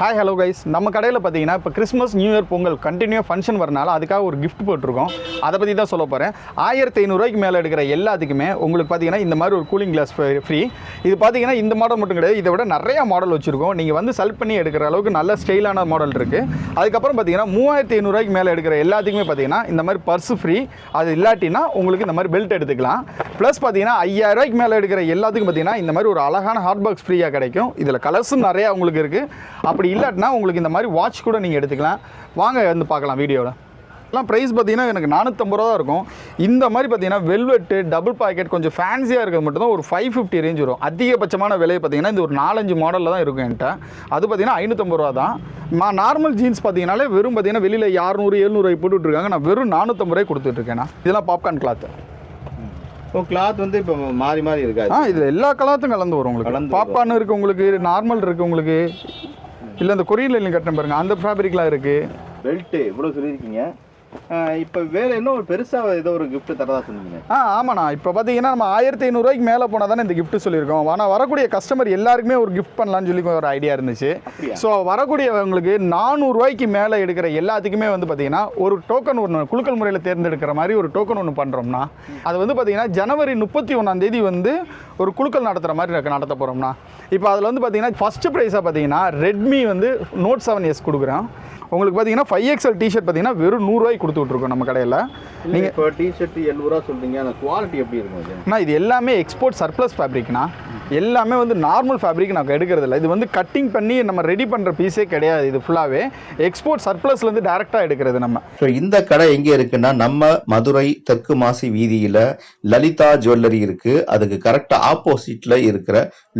Hi hello guys நம்ம கடையில் பார்த்தீங்கன்னா இப்போ Christmas new year Pongal continue function வரனால அதுக்காக ஒரு கிஃப்ட் போட்டிருக்கோம். அதை பற்றி தான் சொல்ல போகிறேன் ஆயிரத்தி ஐநூறுரூவாய்க்கு மேலே எடுக்கிற எல்லாத்துக்குமே உங்களுக்கு பார்த்தீங்கன்னா இந்த மாதிரி ஒரு கூலிங் கிளாஸ் ஃப்ரீ இது பார்த்தீங்கன்னா இந்த மாடல் மட்டும் கிடையாது. இதை விட நிறையா மாடல் வச்சுருக்கோம். நீங்கள் வந்து செலக்ட் பண்ணி எடுக்கிற அளவுக்கு நல்ல ஸ்டைலான மாடல் இருக்குது அதுக்கப்புறம் பார்த்தீங்கன்னா மூவாயிரத்தி ஐநூறுரூவாய்க்கு மேலே எடுக்கிற எல்லாத்துக்குமே பார்த்தீங்கன்னா இந்த மாதிரி பர்ஸ் ஃப்ரீ அது இல்லாட்டினா உங்களுக்கு இந்த மாதிரி பெல்ட் எடுத்துக்கலாம். ப்ளஸ் பார்த்தீங்கன்னா ஐயாயிரரூவாய்க்கு மேலே எடுக்கிற எல்லாத்துக்கும் பார்த்தீங்கன்னா இந்த மாதிரி ஒரு அழகான ஹாட் பாக்ஸ் ஃப்ரீயாக கிடைக்கும். இதில் கலர்ஸும் நிறையா உங்களுக்கு இருக்குது அப்படி இல்லாட்டினா உங்களுக்கு இந்த மாதிரி வாட்ச் கூட நீங்கள் எடுத்துக்கலாம். வாங்க வந்து பார்க்கலாம் வீடியோவில் எல்லாம் ப்ரைஸ் பார்த்தீங்கன்னா எனக்கு நானூற்றம்பது ரூபா தான் இருக்கும். இந்த மாதிரி பார்த்தீங்கன்னா வெல்வெட்டு டபுள் பாக்கெட் கொஞ்சம் ஃபேன்சியாக இருக்கிறது மட்டும்தான் ஒரு ஃபைவ் ஃபிஃப்டி ரேஞ்ச் வரும். அதிகபட்சமான விலை பார்த்தீங்கன்னா இது ஒரு நாலஞ்சு மாடலில் தான் இருக்கும் என்கிட்ட. அது பார்த்தீங்கன்னா ஐநூற்றம்பது ரூபா தான். நான் நார்மல் ஜீன்ஸ் பார்த்தீங்கனாலே வெறும் பார்த்தீங்கன்னா வெளியில் இரநூறு எழுநூறு போட்டுட்ருக்காங்க நான் வெறும் நானூற்றம்பது ரூபாய் கொடுத்துட்ருக்கேன் இதெல்லாம் பாப்கார்ன் கிளாத்து இப்போ கிளாத் வந்து இப்போ மாறி மாறி இருக்காது. ஆ இதில் எல்லா கலர்த்தும் கலந்து வரும் உங்களுக்கு. பாப்கார்ன் இருக்குது உங்களுக்கு நார்மல் இருக்குது உங்களுக்கு. இல்லை இந்த கொரியர் லைன் கட்டின பாருங்க. அந்த ஃபேப்ரிக்லாம் இருக்குது பெல்ட்டு இவ்வளோ சொல்லியிருக்கீங்க. இப்போ வேற என்ன ஒரு பெருசாக ஏதோ ஒரு gift தரதா சொன்னீங்க? ஆ ஆமாண்ணா. இப்போ பார்த்தீங்கன்னா நம்ம ஆயிரத்தி ஐநூறுரூவாய்க்கு மேலே போனால் தானே இந்த gift சொல்லியிருக்கோம். ஆனால் வரக்கூடிய கஸ்டமர் எல்லாருக்குமே ஒரு gift பண்ணலாம்னு சொல்லி ஒரு ஐடியா இருந்துச்சு? ஸோ வரக்கூடியவங்களுக்கு நானூறுரூவாய்க்கு மேலே எடுக்கிற எல்லாத்துக்குமே வந்து பார்த்தீங்கன்னா ஒரு டோக்கன் ஒன்று குலுக்கல் முறையில் தேர்ந்தெடுக்கிற மாதிரி ஒரு டோக்கன் ஒன்று பண்ணுறோம்னா அது வந்து பார்த்தீங்கன்னா ஜனவரி முப்பத்தி ஒன்றாம் தேதி வந்து ஒரு குலுக்கல் நடத்துகிற மாதிரி நடத்த போகிறோம்னா இப்போ அதில் வந்து பார்த்தீங்கன்னா ஃபஸ்ட்டு ப்ரைஸாக பார்த்தீங்கன்னா ரெட்மி வந்து நோட் செவன் எஸ் கொடுக்குறோம் உங்களுக்கு பார்த்தீங்கன்னா ஃபைவ் எக்ஸல் டிஷர்ட் பார்த்தீங்கன்னா வெறும் நூறுரூவாய்க்கு கொடுத்து விட்ருக்கோம் நம்ம கடையில். நீங்கள் இப்போ டிஷர்ட் எழுபது ரூபா சொல்றீங்க அந்த குவாலிட்டி எப்படி இருக்கும் அண்ணா இது எல்லாமே எக்ஸ்போர்ட் சர்ப்ளஸ் ஃபேப்ரிக்னா எல்லாமே வந்து நார்மல் ஃபேப்ரிக் நான் எடுக்கிறது இல்லை இது வந்து கட்டிங் பண்ணி நம்ம ரெடி பண்ணுற பீஸே கிடையாது இது ஃபுல்லாகவே எக்ஸ்போர்ட் சர்ப்ளஸ்லேருந்து டேரெக்டாக எடுக்கிறது நம்ம. ஸோ இந்த கடை எங்கே இருக்குன்னா நம்ம மதுரை தெற்கு மாசி வீதியில லலிதா ஜுவல்லரி இருக்கு. அதுக்கு கரெக்டா ஆப்போசிட்ல இருக்கிற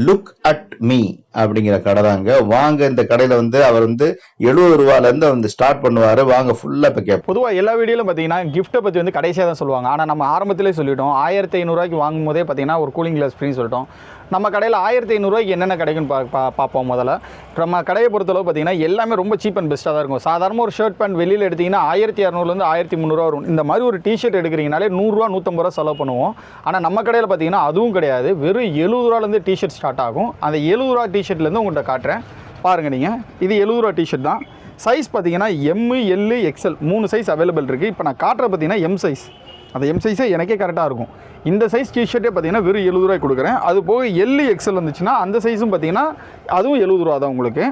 லுக் அட் மீ அப்படிங்கிற கடை தாங்க. வாங்க இந்த கடையில வந்து அவர் வந்து எழுபது ரூபால இருந்து வந்து ஸ்டார்ட் பண்ணுவாரு. வாங்க ஃபுல்லா இப்ப கேட்போம் பொதுவாக எல்லா வீடியோலும் பார்த்தீங்கன்னா கிஃப்ட்டை பற்றி வந்து கடைசியாக தான் சொல்லுவாங்க. ஆனால் நம்ம ஆரம்பத்திலே சொல்லிட்டோம். ஆயிரத்தி ஐநூறுரூவாய்க்கு வாங்கும் போதே பார்த்தீங்கன்னா ஒரு கூலிங் கிளாஸ் ஃப்ரீன்னு சொல்லிட்டோம். நம்ம கடையில் ஆயிரத்தி ஐநூறுரூவாய்க்கு என்னென்ன கிடைக்குன்னு பா பா- பார்ப்போம் முதல்ல? நம்ம கடையை பொறுத்தளவு பார்த்தீங்கன்னா எல்லாமே ரொம்ப சீப் அண்ட் பெஸ்ட்டாக தான் இருக்கும். சாதாரண ஒரு ஷர்ட் பேண்ட் வெளியில் எடுத்தீங்கன்னா ஆயிரத்தி இரநூறுலேருந்து ஆயிரத்தி முந்நூறுவா வரும். இந்த மாதிரி ஒரு டிஷர்ட் எடுக்கிறீங்கனாலே நூறுரூவா நூற்றம்பது ரூபா செலவு பண்ணுவோம். ஆனால் நம்ம கடையில் பார்த்தீங்கன்னா அதுவும் கிடையாது. வெறும் எழுபது ரூபாலேருந்து டிஷர்ட் ஸ்டார்ட் ஆகும். அந்த எழுபது ரூபா டிஷர்ட்லேருந்து உங்கள்கிட்ட காட்டுறேன். பாருங்கள் நீங்கள் இது எழுபது ரூபா டிஷர்ட் தான். சைஸ் பார்த்தீங்கன்னா எம்மு எல்லு எக்ஸ்எல் மூணு சைஸ் அவைலபிள் இருக்குது இப்போ நான் காட்டுற பார்த்தீங்கன்னா எம் சைஸ் அந்த எம் சைஸே எனக்கே கரெக்டாக இருக்கும். இந்த சைஸ் டிஷர்ட்டே பார்த்தீங்கன்னா வெறும் எழுபது ரூபாய் கொடுக்குறேன். அது போக எல்லு எக்ஸ்எல் வந்துச்சுன்னா அந்த சைஸும் பார்த்தீங்கன்னா அதுவும் எழுபது ரூபா தான் உங்களுக்கு.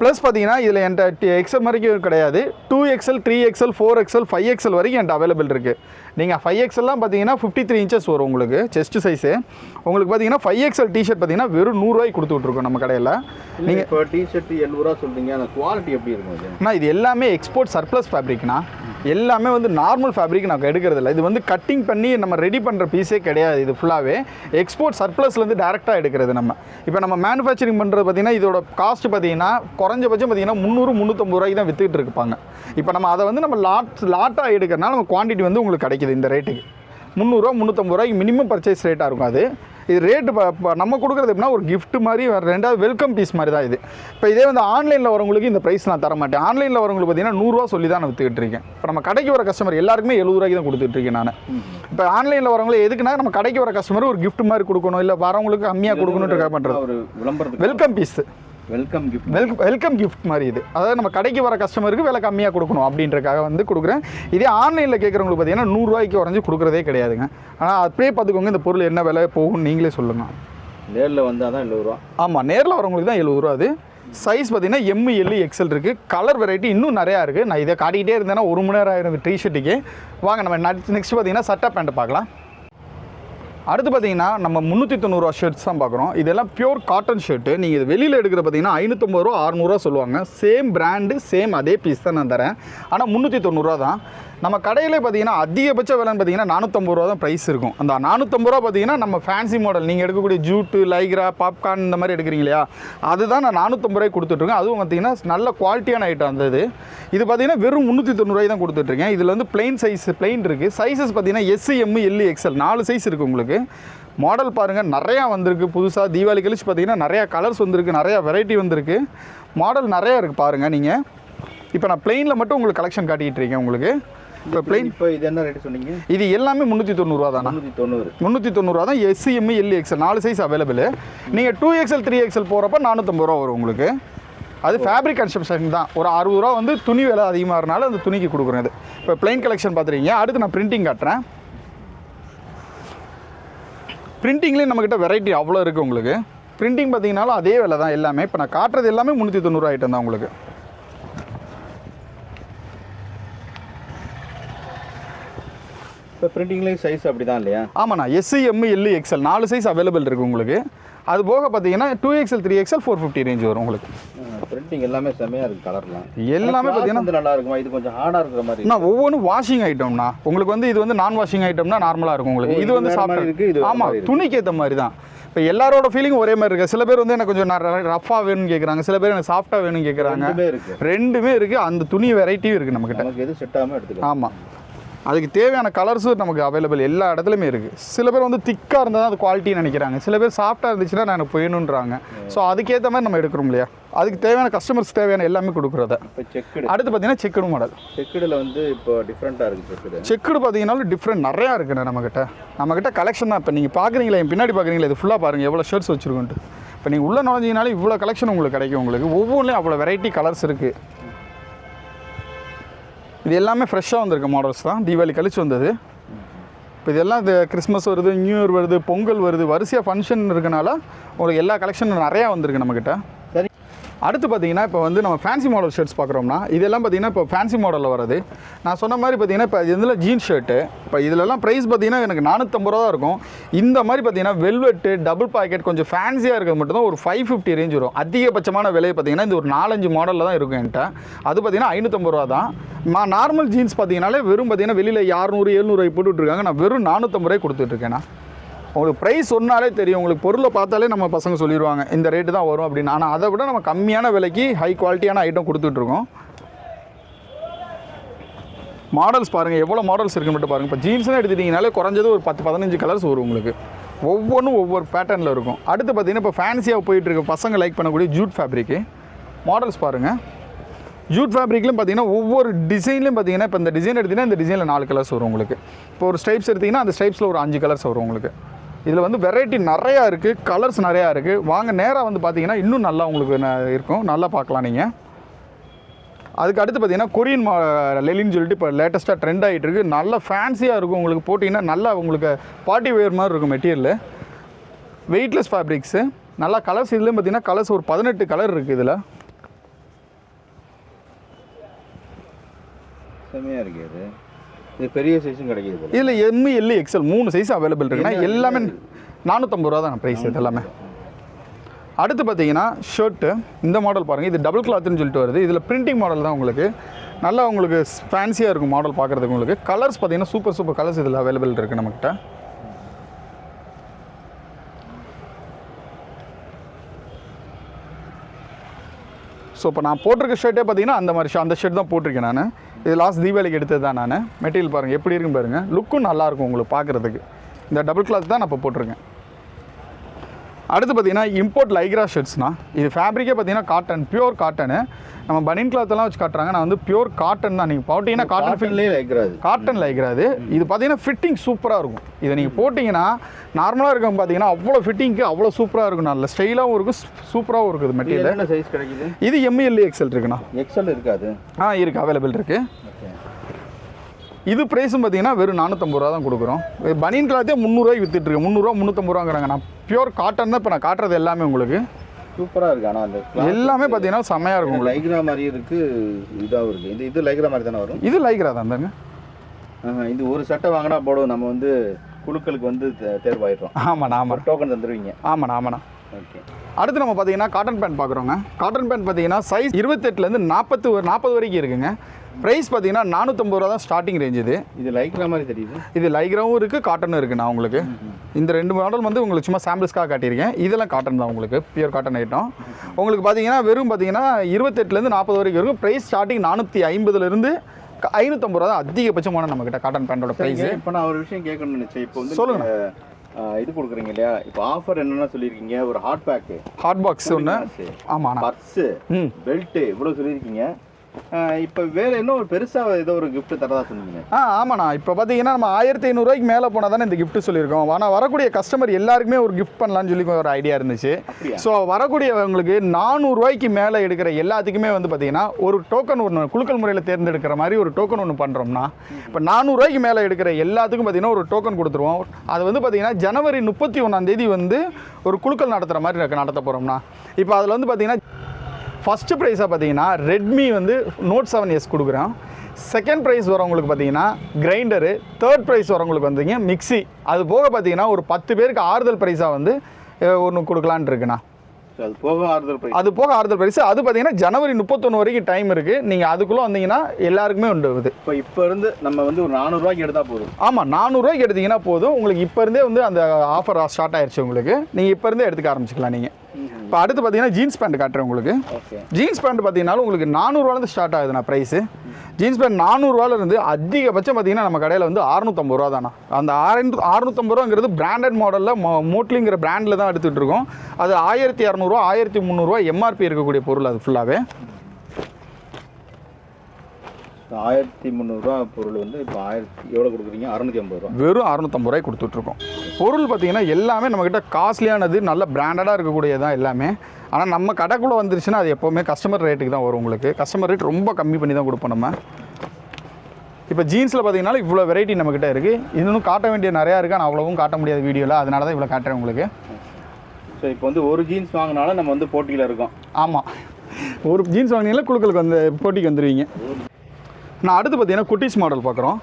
ப்ளஸ் பார்த்தீங்கன்னா இதில் என்கிட்ட எக்ஸ்எல் வரைக்கும் கிடையாது. Two XL three XL four XL five XL வரைக்கும் என்கிட்ட அவைலபிள் இருக்குது நீங்கள் ஃபைவ் எக்ஸ்எல்லாம் பார்த்தீங்கன்னா ஃபிஃப்டி த்ரீ இன்ச்சஸ் வரும் உங்களுக்கு செஸ்ட் சைஸு உங்களுக்கு பார்த்தீங்கன்னா ஃபைவ் எக்ஸ்எல் டிஷர்ட் பார்த்தீங்கன்னா வெறும் நூறுரூவாய்க்கு கொடுத்து விட்ருக்கோம் நம்ம கடையில். நீங்கள் இப்போ டிஷர்ட் எழுபது ரூபா சொல்றீங்க அந்த குவாலிட்டி எப்படி இருக்கும் அண்ணா இது எல்லாமே எக்ஸ்போர்ட் சர்ப்ளஸ் ஃபேப்ரிக்னா எல்லாமே வந்து நார்மல் ஃபேப்ரிக் நான் எடுக்கிறது இல்லை. இது வந்து கட்டிங் பண்ணி நம்ம ரெடி பண்ணுற பீஸே கிடையாது இது ஃபுல்லாகவே எக்ஸ்போர்ட் சர்ப்ளஸ்லேருந்து டேரெக்டாக எடுக்கிறது நம்ம. இப்போ நம்ம மேனுஃபேக்சரிங் பண்ணுறது பார்த்தீங்கன்னா இதோட காஸ்ட் பார்த்தீங்கன்னா குறைஞ்சபட்சம் பார்த்தீங்கன்னா முந்நூறு முந்நூற்றம்பது ரூபாய்க்கு தான் வித்துக்கிட்டு இருப்பாங்க. இப்போ நம்ம அதை வந்து நம்ம லாட் லாட்டாக எடுக்கிறனால நம்ம குவான்டிட்டி வந்து உங்களுக்கு கிடைக்குது. இந்த ரேட்டுக்கு முந்நூறுரூவா முந்நூற்றம்பது ரூபாய்க்கு மினிமம் பர்ச்சேஸ் ரேட்டாக இருக்கும் அது இது ரேட்டு நம்ம கொடுக்குறது எப்படின்னா ஒரு gift மாதிரி ரெண்டாவது வெல்கம் பீஸ் மாதிரி தான் இது இப்போ இதே வந்து ஆன்லைனில் வரவங்களுக்கு இந்த ப்ரைஸ் நான் தர மாட்டேன் ஆன்லைனில் வரவங்களுக்கு பார்த்தீங்கன்னா நூறுரூவா சொல்லி தான் நான் வித்துக்கிட்டு இருக்கேன் இப்போ நம்ம கடைக்கு வர கஸ்டமர் எல்லாருக்குமே எழுபது ரூபாய்க்கு தான் கொடுத்துட்டு இருக்கேன் நான் இப்போ ஆன்லைனில் வரவங்களை எதுக்குன்னா நம்ம கடைக்கு வர கஸ்டமர் ஒரு gift மாதிரி கொடுக்கணும் இல்லை வரவங்களுக்கு கம்மியாக கொடுக்கணுன்ற பண்ணுறது welcome piece welcome gift well welcome gift மாதிரி இது. அதாவது நம்ம கடைக்கு வர கஸ்டமருக்கு விலை கம்மியாக கொடுக்கணும் அப்படின்றக்காக வந்து கொடுக்குறேன். இதே ஆன்லைனில் கேட்குறவங்களுக்கு பார்த்தீங்கன்னா நூறுரூவாய்க்கு குறைஞ்சி கொடுக்குறதே கிடையாதுங்க. ஆனால் அப்படியே பார்த்துக்கோங்க இந்த பொருள் என்ன விலை போகும் நீங்களே சொல்லுங்கள் நேரில் வந்தால் தான் எழுபது ரூபா. ஆமாம் நேரில் வரவங்களுக்கு தான் எழுபது ரூபா அது. சைஸ் பார்த்தீங்கன்னா எம் எல் எக்ஸல் இருக்குது கலர் வெரைட்டி இன்னும் நிறையா இருக்குது நான் இதை காட்டிக்கிட்டே இருந்தேன்னா ஒரு மணி நேரம் ஆயிரும் டிஷர்ட்டுக்கு வாங்க நம்ம நெக்ஸ்ட் பார்த்தீங்கன்னா சட்டை பேண்ட் பார்க்கலாம். அடுத்து பார்த்தீங்கன்னா நம்ம முந்நூற்றி தொண்ணூறுவா ஷர்ட்ஸ் தான் பார்க்குறோம். இதெல்லாம் பியூர் காட்டன் ஷர்ட்டு நீங்கள் இது வெளியில் எடுக்கிற பார்த்தீங்கன்னா ஐநூற்றம்பது ரூபா அறநூறுவா சொல்லுவாங்க. சேம் பிராண்டு சேம் அதே பீஸ் தான் நான் தரேன். ஆனால் முந்நூற்றி தொண்ணூறுரூவா தான். நம்ம கடையில் பார்த்தீங்கன்னா அதிகபட்ச விலைன்னு பார்த்தீங்கன்னா நானூற்றம்பது ரூபா தான் ப்ரைஸ் இருக்கும். அந்த நானூற்றம்பது ரூபா பார்த்தீங்கன்னா நம்ம ஃபேன்சி மாடல் நீங்கள் எடுக்கக்கூடிய ஜூட்டு லைக்ரா பாப்கார்ன் இந்த மாதிரி எடுக்கிறீங்க இல்லையா? அதுதான் நான் நானூற்றம்பது ரூபாய்க்கு கொடுத்துட்ருக்கேன் அதுவும் பார்த்தீங்கன்னா நல்ல குவாலிட்டியான ஐட்டம் அந்த இது. இது பார்த்தீங்கன்னா வெறும் முந்நூற்றி தொண்ணூறுபாய் தான் கொடுத்துட்ருக்கேன் இதில் வந்து பிளெயின் சைஸ் பிளெயின் இருக்குது சைஸஸ் பார்த்தீங்கன்னா எஸ் எம் எல் எக்ஸ்எல் நாலு சைஸ் இருக்குது உங்களுக்கு. மாடல் பாருங்கள் நிறையா வந்திருக்கு. புதுசாக தீபாவளி கழிச்சு பார்த்தீங்கன்னா நிறையா கலர்ஸ் வந்திருக்கு. நிறையா வெரைட்டி வந்திருக்கு. மாடல் நிறையா இருக்குது பாருங்கள் நீங்கள் இப்போ நான் பிளெயினில் மட்டும் உங்களுக்கு கலெக்ஷன் காட்டிகிட்டு இருக்கேன் உங்களுக்கு. இப்போ பிளெயின் இப்போ இது என்ன ரேட் சொன்னீங்க? இது எல்லாமே முந்நூற்றி தொண்ணூறுரூவா தானா தொண்ணூறு முந்நூற்றி தொண்ணூறுவா தான் S C M L XL நாலு சைஸ் அவைலபிள் நீங்கள் டூ எக்ஸ்எல் த்ரீ எக்ஸ்எல் போகிறப்ப நானூற்றம்பது ரூபா வரும் உங்களுக்கு. அது ஃபேப்ரிக் கன்ஸ்ட்ரக்ஷன் தான். ஒரு அறுபது ரூபா வந்து துணி விலை அதிகமாக இருந்தாலும் அந்த துணிக்கு கொடுக்குறோம் இது இப்போ பிளைன் கலெக்ஷன் பார்த்துருக்கீங்க. அடுத்து நான் பிரிண்டிங் காட்டுறேன். பிரிண்டிங்லேயும் நம்மக்கிட்ட வெரைட்டி அவ்வளோ இருக்குது உங்களுக்கு. பிரிண்டிங் பார்த்தீங்கன்னாலும் அதே விலை தான் எல்லாமே. இப்போ நான் காட்டுறது எல்லாமே முந்நூற்றி தொண்ணூறு ஐட்டம் தான் உங்களுக்கு. இப்போ பிரிண்டிங்லேயும் சைஸ் அப்படி தான் இல்லையா? ஆமாண்ணா S C M L XL நாலு சைஸ் அவைலபிள் இருக்குது உங்களுக்கு. அது போக பார்த்தீங்கன்னா two XL three XL four fifty range வரும் உங்களுக்கு. பிரிண்டிங் எல்லாமே செமையாக இருக்குது கலர்லாம் எல்லாமே பார்த்தீங்கன்னா நல்லா இருக்குமா? இது கொஞ்சம் ஹார்டாக இருக்கிற மாதிரி அண்ணா ஒவ்வொன்றும் வாஷிங் ஐட்டம்னா உங்களுக்கு வந்து இது வந்து நான் வாஷிங் ஐட்டம்னா நார்மலாக இருக்கும் உங்களுக்கு. இது வந்து வேற மாதிரி இருக்கு, இது சாப்பிட்டு வேற ஆமாம். துணிக்கு ஏற்ற மாதிரி தான். இப்போ எல்லாரோட ஃபீலிங் ஒரே மாதிரி இருக்குது சில பேர் வந்து எனக்கு கொஞ்சம் ரஃபாக வேணும்னு கேட்குறாங்க சில பேர் எனக்கு சாஃப்டாக வேணும்னு கேட்குறாங்க ரெண்டுமே இருக்கு. ரெண்டுமே இருக்குது அந்த துணி வெரைட்டியும் இருக்குது நம்மக்கிட்ட எது செட் ஆகாமல் எடுத்துக்கலாம். ஆமாம் அதுக்கு தேவையான கலர்ஸும் நமக்கு அவைலபிள் எல்லா இடத்துலையுமே இருக்குது சில பேர் வந்து திக்காக இருந்தால் தான் அது குவாலிட்டி நினைக்கிறாங்க. சில பேர் சாஃப்டாக இருந்துச்சுன்னா நான் எனக்கு வேணுன்றாங்க ஸோ அதுக்கேற்ற மாதிரி நம்ம எடுக்கிறோம் இல்லையா? அதுக்கு தேவையான கஸ்டமர்ஸ் தேவையான எல்லாமே கொடுக்குறத. அடுத்து பார்த்தீங்கன்னா செக்குடு மாடல் செக்குடில் வந்து இப்போ டிஃப்ரெண்ட்டாக இருக்குது செக்குடு பார்த்தீங்கன்னாலும் டிஃப்ரெண்ட் நிறையா இருக்குண்ணே நம்மக்கிட்ட நம்மக்கிட்ட கலெக்ஷன் தான். இப்போ நீங்கள் பார்க்குறீங்களா? என் பின்னாடி பார்க்குறீங்களா? இது ஃபுல்லாக பாருங்கள் எவ்வளோ ஷர்ட்ஸ் வச்சுருக்கோன்ட்டு. இப்போ நீங்கள் உள்ளே நுழைஞ்சிங்கனாலும் இவ்வளோ கலெக்ஷன் உங்களுக்கு கிடைக்கும். உங்களுக்கு ஒவ்வொன்றிலையும் அவ்வளோ வெரைட்டி கலர்ஸ் இருக்குது இது எல்லாமே ஃப்ரெஷ்ஷாக வந்திருக்க மாடல்ஸ் தான். தீபாவளி கழிச்சு வந்தது. இப்போ இதெல்லாம் இது கிறிஸ்மஸ் வருது நியூ இயர் வருது பொங்கல் வருது வரிசையாக ஃபங்க்ஷன் இருக்கனால உங்களுக்கு எல்லா கலெக்ஷனும் நிறையா வந்திருக்கு நம்மக்கிட்ட அடுத்து பார்த்தீங்கன்னா இப்போ வந்து நம்ம ஃபேன்சி மாடல் ஷர்ட்ஸ் பார்க்குறோம்னா இதெல்லாம் பார்த்தீங்கன்னா இப்போ ஃபேன்சி மாடலில் வருது நான் சொன்ன மாதிரி பார்த்தீங்கன்னா இப்போ இதில் ஜீன்ஸ் ஷர்ட்டு இப்போ இதிலெல்லாம் ப்ரைஸ் பார்த்தீங்கன்னா எனக்கு நானூற்றம்பது ரூபா தான் இருக்கும். இந்த மாதிரி பார்த்தீங்கன்னா வெல்வெட்டு டபுள் பாக்கெட் கொஞ்சம் ஃபேன்சியாக இருக்கிறது மட்டும்தான் ஒரு ஃபைவ் ஃபிஃப்டி ரேஞ்ச் வரும். அதிகபட்சமான விலை பார்த்தீங்கன்னா இந்த ஒரு நாலஞ்சு மாடலில் தான் இருக்கும் என்கிட்ட. அது பார்த்தீங்கன்னா ஐநூற்றம்பது ரூபா தான். நான் நார்மல் ஜீன்ஸ் பார்த்தீங்கன்னாலே வெறும் பார்த்தீங்கன்னா வெளியில் இரநூறு எழுநூறு போட்டுட்ருக்காங்க நான் வெறும் நானூற்றம்பது ரூபாய் கொடுத்துட்ருக்கேன் உங்களுக்கு ப்ரைஸ் சொன்னாலே தெரியும். உங்களுக்கு பொருளை பார்த்தாலே நம்ம பசங்க சொல்லிடுவாங்க இந்த ரேட்டு தான் வரும் அப்படின்னு. ஆனால் அதை விட நம்ம கம்மியான விலைக்கு ஹை குவாலிட்டியான ஐட்டம் கொடுத்துட்ருக்கோம் மாடல்ஸ் பாருங்கள் எவ்வளோ மாடல்ஸ் இருக்குன்னு மட்டும் பாருங்கள் இப்போ ஜீன்ஸ்னு எடுத்துட்டிங்கனாலே குறைஞ்சது ஒரு பத்து பதினஞ்சு கலர்ஸ் வரும் உங்களுக்கு. ஒவ்வொன்றும் ஒவ்வொரு பேட்டர்னில் இருக்கும். அடுத்து பார்த்தீங்கன்னா இப்போ ஃபேன்சியாக போயிட்டுருக்க பசங்க லைக் பண்ணக்கூடிய ஜூட் ஃபேப்ரிக்கு மாடல்ஸ் பாருங்கள் ஜூட் ஃபேப்ரிக்லையும் பார்த்தீங்கன்னா ஒவ்வொரு டிசைன்லையும் பார்த்தீங்கன்னா இப்போ இந்த டிசைன் எடுத்தீங்கன்னா இந்த டிசைனில் நாலு கலர்ஸ் வரும் உங்களுக்கு. இப்போ ஒரு ஸ்டைப்ஸ் எடுத்தீங்கன்னா அந்த ஸ்டைப்ஸில் ஒரு அஞ்சு கலர்ஸ் வரும் உங்களுக்கு. இதில் வந்து வெரைட்டி நிறையா இருக்குது கலர்ஸ் நிறையா இருக்குது வாங்க நேராக வந்து பார்த்தீங்கன்னா இன்னும் நல்லா உங்களுக்கு ந- இருக்கும்? நல்லா பார்க்கலாம் நீங்கள் அதுக்கு அடுத்து பார்த்தீங்கன்னா கொரியன் மா லெலின்னு சொல்லிட்டு இப்போ லேட்டஸ்ட்டாக ட்ரெண்ட் ஆகிட்டு இருக்குது நல்லா ஃபேன்சியாக இருக்கும் உங்களுக்கு போட்டிங்கன்னா நல்லா உங்களுக்கு பார்ட்டி வேர் மாதிரி இருக்கும் மெட்டீரியல் வெயிட்லெஸ் ஃபேப்ரிக்ஸு நல்லா கலர்ஸ் இதுலேயும் பார்த்தீங்கன்னா கலர்ஸ் ஒரு பதினெட்டு கலர் இருக்குது இதில். செம்மையாக இருக்குது இது பெரிய சைஸும் கிடைக்குது இதில் எம்மு எல்லு எக்ஸல் மூணு சைஸ் அவைலபிள் இருக்குன்னா எல்லாமே நானூற்றம்பது ரூபா தான் ப்ரைஸ் இது எல்லாமே அடுத்து பார்த்தீங்கன்னா ஷர்ட்டு இந்த மாடல் பாருங்கள் இது டபுள் கிளாத்னு சொல்லிட்டு வருது. இதில் பிரிண்டிங் மாடல் தான் உங்களுக்கு. நல்லா உங்களுக்கு ஃபேன்சியாக இருக்கும் மாடல் பார்க்குறதுக்கு உங்களுக்கு. கலர்ஸ் பார்த்தீங்கன்னா சூப்பர் சூப்பர் கலர்ஸ் இதில் அவைலபிள் இருக்குது நம்மக்கிட்ட ஸோ இப்போ நான் போட்டிருக்க ஷர்ட்டே பார்த்தீங்கன்னா அந்த மாதிரி அந்த ஷர்ட் தான் போட்டிருக்கேன் நான். இது லாஸ்ட் தீபாவளிக்கு எடுத்தது தான் நான். மெட்டீரியல் பாருங்கள் எப்படி இருக்குன்னு பாருங்கள் லுக்கும் நல்லாயிருக்கும் உங்களுக்கு பார்க்குறதுக்கு. இந்த டபுள் கிளாத் தான் நான் இப்போ போட்டிருக்கேன். அடுத்து பார்த்தீங்கன்னா இம்போர்ட் லைக்ரா ஷர்ட்ஸ்னா இது ஃபேப்ரிக்கே பார்த்தீங்கன்னா காட்டன் பியூர் காட்டனு நம்ம பனியன் கிளாத்தெல்லாம் வச்சு காட்டுறாங்க. நான் வந்து பியூர் காட்டன் தான். நீங்கள் போட்டிங்கன்னா காட்டன் ஃபில் காட்டன்லேயே வைக்கிறாது காட்டன் லைக்ராது இது பார்த்தீங்கன்னா ஃபிட்டிங் சூப்பராக இருக்கும். இதை நீங்கள் போட்டிங்கன்னா நார்மலாக இருக்கும் பார்த்தீங்கன்னா அவ்வளோ ஃபிட்டிங்க்கு அவ்வளோ சூப்பராக இருக்கும். நல்ல ஸ்டைலாகவும் இருக்கும் சூப்பராகவும் இருக்குது இது மெட்டீரியல் என்ன சைஸ் கிடைக்குது? இது எம்எல்ஏ எக்ஸல் இருக்குண்ணா. எக்ஸல் இருக்காது. ஆ இருக்குது அவைலபிள் இருக்குது இது ப்ரைஸும் பார்த்தீங்கன்னா வெறும் நானூற்றம்பது ரூபா தான் கொடுக்குறோம். பனியன் கிளாத்தே முந்நூறுவாய்க்கு வித்துட்ருக்கு முந்நூறுரூவா முந்நூற்றம்பது ரூபாங்கிறாங்க நான் பியூர் காட்டன் தான் இப்போ நான் காட்டுறது எல்லாமே உங்களுக்கு. சூப்பராக இருக்கு. ஆனால் அந்த எல்லாமே பார்த்தீங்கன்னா செம்மையாக இருக்கும் லைக்ரா மாதிரி இருக்கு இதாகவும் இருக்கு. இது இது லைக்ரா மாதிரி தானே வரும்? இது லைக்ரா தான் தாங்க இது ஒரு சட்டை வாங்கினா போடுவோம். நம்ம வந்து குழுக்களுக்கு வந்து தேர்வாயிடுறோம். ஆமாண்ணா ஆமாம் ஒரு டோக்கன் தந்துடுவீங்க ஆமாண்ணா ஆமாண்ணா. ஓகே. அடுத்து நம்ம பார்த்தீங்கன்னா காட்டன் பேண்ட் பார்க்குறோங்க. காட்டன் பேண்ட் பார்த்தீங்கன்னா சைஸ் இருபத்தெட்டுலேருந்து நாற்பத்து நாற்பது வரைக்கும் இருக்குங்க. ப்ரைஸ் பார்த்தீங்கன்னா நானூற்றம்பது ரூபா தான் ஸ்டார்டிங் ரேஞ்ச் இது. இது லைக்ரா மாதிரி தெரியுது. இது லைக்ராவும் இருக்குது காட்டனும் இருக்குண்ணா உங்களுக்கு. இந்த ரெண்டு மாடல் வந்து உங்களுக்கு சும்மா சாம்பிள்ஸ்க்காக காட்டியிருக்கேன். இதெல்லாம் காட்டன் தான் உங்களுக்கு பியூர் காட்டன் ஐட்டம் உங்களுக்கு பார்த்தீங்கன்னா வெறும் பார்த்தீங்கன்னா இருபத்தெட்டுலேருந்து நாற்பது வரைக்கும் இருக்கும். ப்ரைஸ் ஸ்டார்டிங் நானூற்றி ஐம்பதுலேருந்து ஐநூற்றம்பது ரூபா தான் அதிகபட்சமான நம்மக்கிட்ட காட்டன் பேண்டோட ப்ரைஸ் இப்போ நான் ஒரு விஷயம் கேட்கணும்னு நினைச்சேன். இப்போ வந்து சொல்லுங்க. நீங்க, ஆ, இது கொடுக்குறீங்க இல்லையா? இப்போ ஆஃபர் என்னென்ன சொல்லியிருக்கீங்க? ஒரு ஹாட் பேக்கு ஹாட் பாக்ஸ் ஒன்று ஆமாண்ணா பர்ஸு ம். பெல்ட்டு இவ்வளோ சொல்லியிருக்கீங்க. இப்போ வேற என்ன ஒரு பெருசா ஏதோ ஒரு gift தரதா சொன்னீங்க? ஆ ஆமாண்ணா. இப்போ பார்த்தீங்கன்னா நம்ம ஆயிரத்தி ஐநூறுரூவாய்க்கு மேலே போனால் தானே இந்த gift சொல்லியிருக்கோம். ஆனால் வரக்கூடிய கஸ்டமர் எல்லாருக்குமே ஒரு gift பண்ணலாம்னு சொல்லி ஒரு ஐடியா இருந்துச்சு? ஸோ வரக்கூடியவங்களுக்கு நானூறுரூவாய்க்கு மேலே எடுக்கிற எல்லாத்துக்குமே வந்து பார்த்தீங்கன்னா ஒரு டோக்கன் ஒன்று குலுக்கல் முறையில் தேர்ந்தெடுக்கிற மாதிரி ஒரு டோக்கன் ஒன்று பண்ணுறோம்னா இப்போ நானூறுரூவாய்க்கு மேலே எடுக்கிற எல்லாத்துக்கும் பார்த்தீங்கன்னா ஒரு டோக்கன் கொடுத்துருவோம். அது வந்து பார்த்தீங்கன்னா ஜனவரி முப்பத்தி ஒன்றாம் தேதி வந்து ஒரு குலுக்கல் நடத்துகிற மாதிரி நடத்த போகிறோம்னா இப்போ அதில் வந்து பார்த்தீங்கன்னா ஃபஸ்ட்டு ப்ரைஸாக பார்த்தீங்கன்னா ரெட்மி வந்து நோட் செவன் எஸ் கொடுக்குறோம் செகண்ட் ப்ரைஸ் வரவங்களுக்கு பார்த்தீங்கன்னா கிரைண்டரு தேர்ட் ப்ரைஸ் வரவங்களுக்கு வந்தீங்க மிக்ஸி அது போக பார்த்தீங்கன்னா ஒரு பத்து பேருக்கு ஆறுதல் ப்ரைஸாக வந்து ஒன்று கொடுக்கலான்னு இருக்குண்ணா அது போக ஆறுதல் பிரைஸ் அது போக ஆறுதல் ப்ரைஸ் அது பார்த்தீங்கன்னா ஜனவரி முப்பத்தொன்று வரைக்கும் டைம் இருக்குது நீங்கள் அதுக்குள்ளே வந்தீங்கன்னா எல்லாருக்குமே உண்டு இது. இப்போ இப்போ இருந்து நம்ம வந்து ஒரு நானூறுரூவாய்க்கு எடுத்தா போதும். ஆமாம் நானூறுரூவாய்க்கு எடுத்தீங்கன்னா போதும். உங்களுக்கு இப்போ இருந்தே வந்து அந்த ஆஃபர் ஸ்டார்ட் ஆயிருச்சு உங்களுக்கு. நீங்கள் இப்போ இருந்தே எடுத்துக்க ஆரம்பிச்சிக்கலாம் நீங்கள் இப்போ அடுத்து பார்த்தீங்கன்னா ஜீன்ஸ் பேண்ட் காட்டுறேன் உங்களுக்கு. ஜீன்ஸ் பேண்ட் பார்த்தீங்கன்னா உங்களுக்கு நானூறுவாலேருந்து ஸ்டார்ட் ஆகுதுண்ணா ப்ரைஸு ஜீன்ஸ் பேண்ட் நானூறுவாலேருந்து அதிகபட்சம் பார்த்தீங்கன்னா நம்ம கடையில் வந்து அறுநூத்தம்பது ரூபா தானா. அந்த ஆறு அறுநூத்தம்பது ரூபாங்கிறது பிராண்டட் மாடலில் மோட்லிங்கிற பிராண்டில் தான் எடுத்துகிட்டு இருக்கோம். அது ஆயிரத்தி இரநூறுவா ஆயிரத்தி முந்நூறுரூவா எம்ஆர்பி இருக்கக்கூடிய பொருள் அது ஃபுல்லாகவே ஆயிரத்தி முந்நூறுரூவா பொருள் வந்து இப்போ ஆயிரத்தி எவ்வளோ கொடுக்குறீங்க? அறுநூத்தி ஐம்பது ரூபா. வெறும் அறுநூத்தம்பது ரூபாய் கொடுத்துட்ருக்கோம் பொருள் பார்த்தீங்கன்னா எல்லாமே நம்மக்கிட்ட காஸ்ட்லியானது நல்ல பிராண்டடாக இருக்கக்கூடியது தான் எல்லாமே. ஆனால் நம்ம கடைக்குள்ளே வந்துருச்சுன்னா அது எப்போவுமே கஸ்டமர் ரேட்டுக்கு தான் வரும் உங்களுக்கு. கஸ்டமர் ரேட் ரொம்ப கம்மி பண்ணி தான் கொடுப்போம் நம்ம. இப்போ ஜீன்ஸில் பார்த்தீங்கன்னா இவ்வளோ வெரைட்டி நம்மக்கிட்ட இருக்குது இன்னும் காட்ட வேண்டிய நிறையா இருக்குது ஆனால் அவ்வளவும் காட்ட முடியாத வீடியோவில் அதனால தான் இவ்வளோ காட்டுறேன் உங்களுக்கு. ஸோ இப்போ வந்து ஒரு ஜீன்ஸ் வாங்கினாலும் நம்ம வந்து போட்டியில் இருக்கோம். ஆமாம் ஒரு ஜீன்ஸ் வாங்கினீங்களா குழுக்களுக்கு வந்து போட்டிக்கு வந்துடுவீங்க நான் அடுத்து பார்த்தீங்கன்னா குட்டீஸ் மாடல் பார்க்குறோம்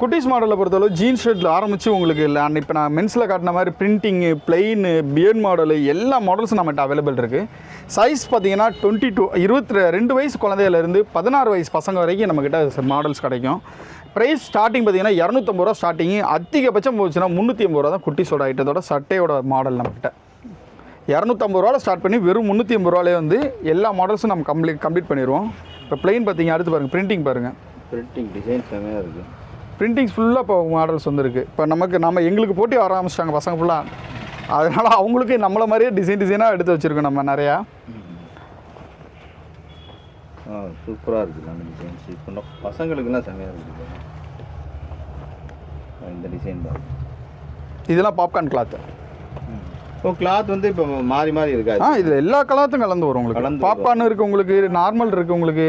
குட்டீஸ் மாடலை பொறுத்தளவு ஜீன்ஸ் ஷர்ட்டில் ஆரம்பித்து உங்களுக்கு இல்லை. இப்போ நான் மென்ஸில் காட்டின மாதிரி பிரிண்டிங்கு பிளெயின் பியர்ட் மாடலு எல்லா மாடல்ஸும் நம்மகிட்ட அவைலபிள் இருக்குது சைஸ் பார்த்தீங்கன்னா டுவெண்ட்டி டூ இருபத்தி ரெண்டு வயசு குழந்தையிலேருந்து பதினாறு வயசு பசங்க வரைக்கும் நம்மக்கிட்ட மாடல்ஸ் கிடைக்கும். ப்ரைஸ் ஸ்டார்டிங் பார்த்தீங்கன்னா இரநூத்தம்பது ரூபா ஸ்டார்டிங்கு அதிகபட்சம் போச்சுன்னா முந்நூற்றி ஐம்பது ரூபா தான் குட்டிஸோட ஐட்டத்தோட சட்டையோட மாடல் நம்மக்கிட்ட இரநூத்தம்பது ரூபாவில் ஸ்டார்ட் பண்ணி வெறும் முந்நூற்றி ஐம்பது ரூபாலே வந்து எல்லா மாடல்ஸும் நம்ம கம்ப்ளீட் கம்ப்ளீட் பண்ணிடுவோம். இப்போ பிளெயின் பார்த்தீங்க அடுத்து பாருங்கள் பிரிண்டிங் பாருங்கள் பிரிண்டிங் டிசைன் செமையாக இருக்குது பிரிண்டிங்ஸ் ஃபுல்லாக இப்போ மாடல்ஸ் வந்துருக்கு. இப்போ நமக்கு நம்ம எங்களுக்கு போட்டி வர ஆரம்பிச்சிட்டாங்க பசங்க ஃபுல்லாக அதனால் அவங்களுக்கு நம்மள மாதிரியே டிசைன் டிசைனாக எடுத்து வச்சுருக்கோம் நம்ம நிறையா. சூப்பராக இருக்குது அந்த டிசைன்ஸ் இப்போ நம்ம பசங்களுக்குலாம் செமையாக இருக்குது இந்த டிசைன் தான். இதெல்லாம் பாப்கார்ன் கிளாத்து ஓ கிளாத் வந்து இப்போ மாறி மாறி இருக்காது ஆ இதில் எல்லா கலர்த்தும் கலந்து வரும் உங்களுக்கு. பாப்கார்ன் இருக்குது உங்களுக்கு நார்மல் இருக்குது உங்களுக்கு.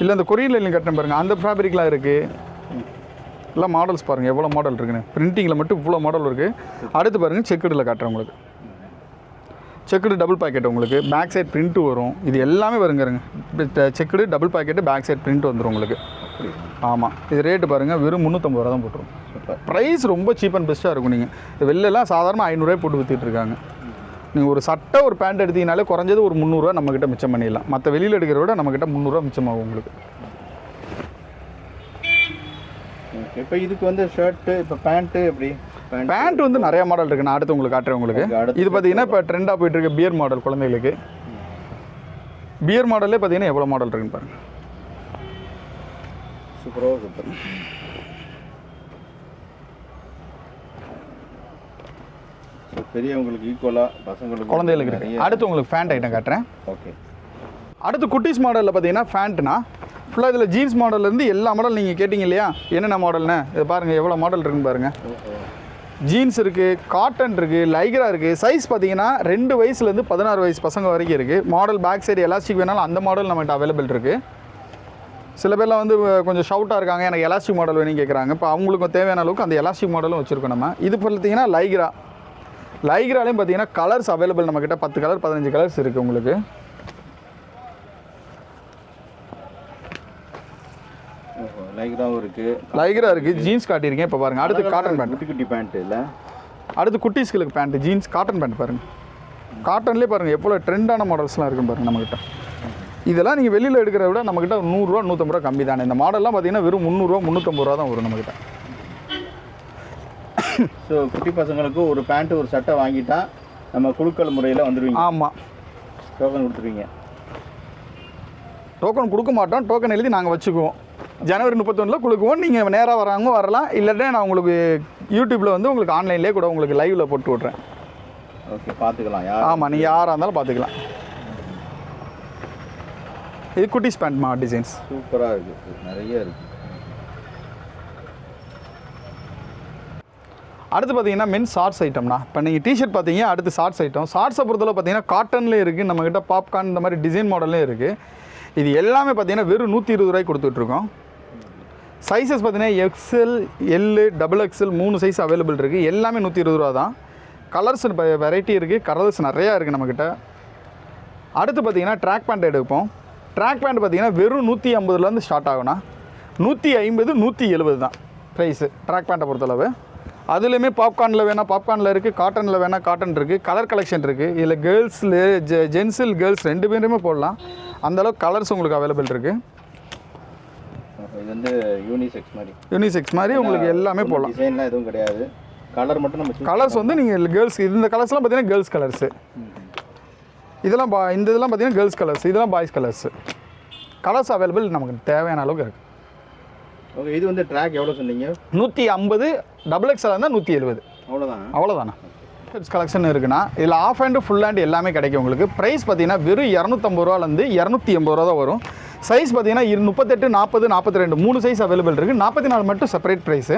இல்லை இந்த கொரியர் லைன் கட்டின பாருங்கள் அந்த ஃபேப்ரிக்லாம் இருக்குது எல்லாம் மாடல்ஸ் பாருங்கள் எவ்வளோ மாடல் இருக்குன்னு. பிரிண்டிங்கில் மட்டும் இவ்வளோ மாடல் இருக்குது அடுத்து பாருங்கள் செக்குடில் காட்டுறேன் உங்களுக்கு. செக்குடு டபுள் பாக்கெட் உங்களுக்கு. பேக் சைட் பிரிண்ட்டு வரும். இது எல்லாமே வருங்க இருங்க checked double pocket back side print வந்துடும் உங்களுக்கு. ஆமாம் இது ரேட்டு பாருங்கள் வெறும் முந்நூற்றம்பது ரூபா தான் போட்டுரும். ப்ரைஸ் ரொம்ப சீப் அண்ட் பெஸ்ட்டாக இருக்கும் நீங்கள் வெளிலலாம் சாதாரண ஐநூறுரூவா போட்டு விற்றுட்டு இருக்காங்க. நீங்கள் ஒரு சட்டை ஒரு பேண்ட் எடுத்தீங்கனாலே குறைஞ்சது ஒரு முந்நூறுரூவா நம்மக்கிட்ட மிச்சம் பண்ணிடலாம். மற்ற வெளியில் எடுக்கிறத விட நம்மக்கிட்ட முந்நூறுரூவா மிச்சமாகும் உங்களுக்கு ஓகே இப்போ இதுக்கு வந்து ஷர்ட்டு இப்போ பேண்ட்டு எப்படி? பேண்ட் வந்து நிறைய மாடல் இருக்குது நான் அடுத்து உங்களுக்கு காட்டுறேன் உங்களுக்கு. இது பார்த்தீங்கன்னா இப்போ ட்ரெண்டாக போயிட்டு இருக்க பியர் மாடல் குழந்தைகளுக்கு. பியர் மாடல்லே பார்த்தீங்கன்னா எவ்வளோ மாடல் இருக்குன்னு பாருங்கள் சூப்பராக சூப்பர் பெரியவங்களுக்கு ஈக்குவலாக பசங்களுக்கு குழந்தைகளுக்கு அடுத்து உங்களுக்கு ஃபேண்ட் ஐட்டம் காட்டுறேன். ஓகே அடுத்து குட்டீஸ் மாடலில் பார்த்தீங்கன்னா ஃபேண்ட்னா ஃபுல்லாக இதில் ஜீன்ஸ் மாடல்லேருந்து எல்லா மாடல் நீங்கள் கேட்டிங்க இல்லையா? என்னென்ன மாடல்னு இது பாருங்கள் எவ்வளோ மாடல் இருக்குன்னு பாருங்கள் ஜீன்ஸ் இருக்குது காட்டன் இருக்குது லைக்ரா இருக்குது சைஸ் பார்த்தீங்கன்னா ரெண்டு வயசுலேருந்து பதினாறு வயசு பசங்க வரைக்கும் இருக்குது மாடல் பேக் சைடு எலாஸ்டிக் வேணாலும் அந்த மாடல் நம்மகிட்ட அவைலபிள் இருக்குது சில பேர்லாம் வந்து கொஞ்சம் ஷவுட்டாக இருக்காங்க எனக்கு எலாஸ்டிக் மாடல் வேணும் கேட்குறாங்க இப்போ அவங்களுக்கு தேவையான அளவுக்கு அந்த எலாஸ்டிக் மாடலும் வச்சுருக்கோம் நம்ம. இது பார்த்தீங்கன்னா லைக்ரா லைக்ராலையும் பார்த்தீங்கன்னா கலர்ஸ் அவைலபிள் நம்மக்கிட்ட பத்து கலர் பதினஞ்சு கலர்ஸ் இருக்குது உங்களுக்கு. லைக்ராவும் இருக்குது லைக்ரா இருக்குது ஜீன்ஸ் காட்டியிருக்கேன். இப்போ பாருங்கள் அடுத்து காட்டன் பேண்ட் குட்டி குட்டி பேண்ட் இல்லை? அடுத்து குட்டீஸ்களுக்கு பேண்ட் ஜீன்ஸ் காட்டன் பேண்ட் பாருங்கள் காட்டன்லேயே பாருங்கள் எவ்வளோ ட்ரெண்டான மாடல்ஸ்லாம் இருக்கும் பாருங்கள் நம்மக்கிட்ட இதெல்லாம் நீங்கள் வெளியில் எடுக்கிறத விட நம்மக்கிட்ட நூறுரூவா நூற்றம்பது ரூபா கம்மி தானே. இந்த மாடல்லாம் பார்த்தீங்கன்னா வெறும் முந்நூறுரூவா முந்நூற்றம்பது ரூபா தான் வரும் நம்மக்கிட்ட ஸோ குட்டி பசங்களுக்கு ஒரு பேண்ட்டு ஒரு சட்டை வாங்கிட்டா நம்ம குழுக்கள் முறையில் வந்துடுவீங்க ஆமாம் டோக்கன் கொடுத்துருவீங்க. டோக்கன் கொடுக்க மாட்டோம். டோக்கன் எழுதி நாங்கள் வச்சுக்குவோம். ஜனவரி முப்பத்தொன்னில் கொடுக்குவோம் நீங்கள் நேராக வராங்க வரலாம். இல்லாட்டா நான் உங்களுக்கு யூடியூப்பில் வந்து உங்களுக்கு ஆன்லைன்லேயே கூட உங்களுக்கு லைவில் போட்டு விட்றேன். ஓகே பார்த்துக்கலாம் யார் ஆமாம் நீங்கள் யாராக இருந்தாலும் பார்த்துக்கலாம் இது குட்டிஸ் பேண்ட்மா டிசைன்ஸ் சூப்பராக இருக்குது நிறைய இருக்குது அடுத்து பார்த்தீங்கன்னா மென் ஷார்ட்ஸ் ஐட்டம்னா இப்போ நீங்கள் டிஷர்ட் பார்த்தீங்க அடுத்து ஷார்ட்ஸ் ஐட்டம் ஷார்ட்ஸை பொறுத்தவரை பார்த்தீங்கன்னா காட்டன்லேயே இருக்குது நம்மக்கிட்ட பாப்கார்ன் இந்த மாதிரி டிசைன் மாடல்லே இருக்குது இது எல்லாமே பார்த்தீங்கன்னா வெறும் நூற்றி இருபது ரூபாய்க்கு கொடுத்துட்ருக்கோம் சைஸஸ் பார்த்தீங்கன்னா எக்ஸ்எல் எல்லு டபுள் எக்ஸ்எல் மூணு சைஸ் அவைலபிள் இருக்குது எல்லாமே நூற்றி இருபது ரூபா தான். கலர்ஸ் வெரைட்டி இருக்குது கலர்ஸ் நிறையா இருக்குது நம்மக்கிட்ட அடுத்து பார்த்தீங்கன்னா ட்ராக் பேண்ட் எடுப்போம். ட்ராக் பேண்ட் பார்த்தீங்கன்னா வெறும் நூற்றி ஐம்பதுலேருந்து ஸ்டார்ட் ஆகும்னா நூற்றி ஐம்பது நூற்றி எழுபது தான் ப்ரைஸு ட்ராக் பேண்ட்டை பொறுத்தளவு. அதுலேயுமே பாப்கார்னில் வேணால் பாப்கார்னில் இருக்குது காட்டனில் வேணால் காட்டன் இருக்குது கலர் கலெக்ஷன் இருக்குது இதில் கேர்ள்ஸில் ஜெ ஜென்ஸில் கேர்ள்ஸ் ரெண்டு பேருமே போடலாம். அந்தளவுக்கு கலர்ஸ் உங்களுக்கு அவைலபிள் இருக்குது இது வந்து யூனிசெக்ஸ் மாதிரி. யூனிசெக்ஸ் மாதிரி உங்களுக்கு எல்லாமே போடலாம். டிசைன்லாம் எதுவும் கிடையாது. கலர் மட்டும் நம்ம கலர்ஸ் வந்து நீங்கள் கேர்ள்ஸ் இந்த கலர்ஸ்லாம் பார்த்தீங்கன்னா கேர்ள்ஸ் கலர்ஸு இதெல்லாம் பா இந்த இதெல்லாம் பார்த்தீங்கன்னா கேர்ள்ஸ் கலர்ஸ் இதெல்லாம் பாய்ஸ் கலர்ஸு கலர்ஸ் அவைலபிள் நமக்கு தேவையான அளவுக்கு இருக்குது ஓகே இது வந்து ட்ராக் எவ்வளோ சொன்னீங்க? நூற்றி ஐம்பது டபுள் எக்ஸ்எல் இருந்தால் நூற்றி எழுபது. அவ்வளோதான் அவ்வளோதாண்ணா கலெக்ஷன் இருக்குன்னா இதில் ஆஃப் ஹேண்டு ஃபுல் ஹேண்ட் எல்லாமே கிடைக்கும் உங்களுக்கு. ப்ரைஸ் பார்த்தீங்கன்னா வெறும் இரநூத்தம்பது ரூபாலேருந்து இரநூத்தி எண்பது ரூபா தான் வரும். சைஸ் பார்த்தீங்கன்னா இரு முப்பத்தெட்டு நாற்பது நாற்பத்தி ரெண்டு. மூணு சைஸ் அவைலபிள் இருக்குது நாற்பத்தி நாலு மட்டும் செப்பரேட் ப்ரைஸு